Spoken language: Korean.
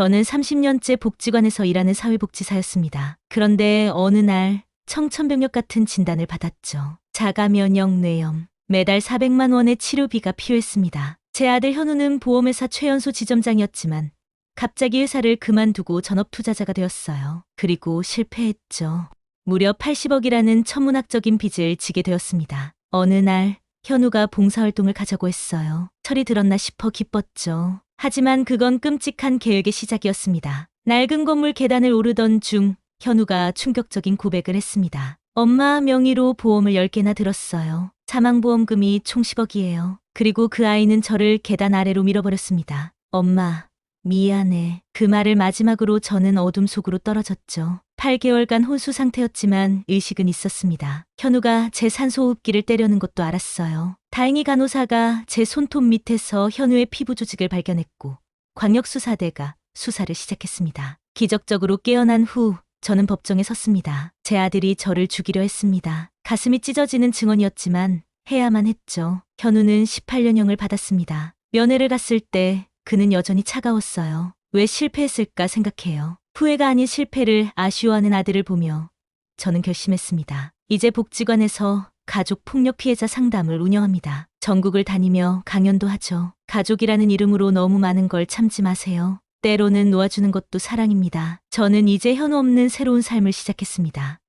저는 30년째 복지관에서 일하는 사회복지사였습니다. 그런데 어느 날 청천벽력 같은 진단을 받았죠. 자가면역 뇌염. 매달 400만 원의 치료비가 필요했습니다. 제 아들 현우는 보험회사 최연소 지점장이었지만 갑자기 회사를 그만두고 전업 투자자가 되었어요. 그리고 실패했죠. 무려 80억이라는 천문학적인 빚을 지게 되었습니다. 어느 날 현우가 봉사활동을 가자고 했어요. 철이 들었나 싶어 기뻤죠. 하지만 그건 끔찍한 계획의 시작이었습니다. 낡은 건물 계단을 오르던 중 현우가 충격적인 고백을 했습니다. 엄마 명의로 보험을 10개나 들었어요. 사망보험금이 총 10억이에요. 그리고 그 아이는 저를 계단 아래로 밀어버렸습니다. 엄마, 미안해. 그 말을 마지막으로 저는 어둠 속으로 떨어졌죠. 8개월간 혼수 상태였지만 의식은 있었습니다. 현우가 제 산소호흡기를 때려는 것도 알았어요. 다행히 간호사가 제 손톱 밑에서 현우의 피부 조직을 발견했고 광역수사대가 수사를 시작했습니다. 기적적으로 깨어난 후 저는 법정에 섰습니다. 제 아들이 저를 죽이려 했습니다. 가슴이 찢어지는 증언이었지만 해야만 했죠. 현우는 18년형을 받았습니다. 면회를 갔을 때 그는 여전히 차가웠어요. 왜 실패했을까 생각해요. 후회가 아닌 실패를 아쉬워하는 아들을 보며 저는 결심했습니다. 이제 복지관에서 가족 폭력 피해자 상담을 운영합니다. 전국을 다니며 강연도 하죠. 가족이라는 이름으로 너무 많은 걸 참지 마세요. 때로는 놓아주는 것도 사랑입니다. 저는 이제 현우 없는 새로운 삶을 시작했습니다.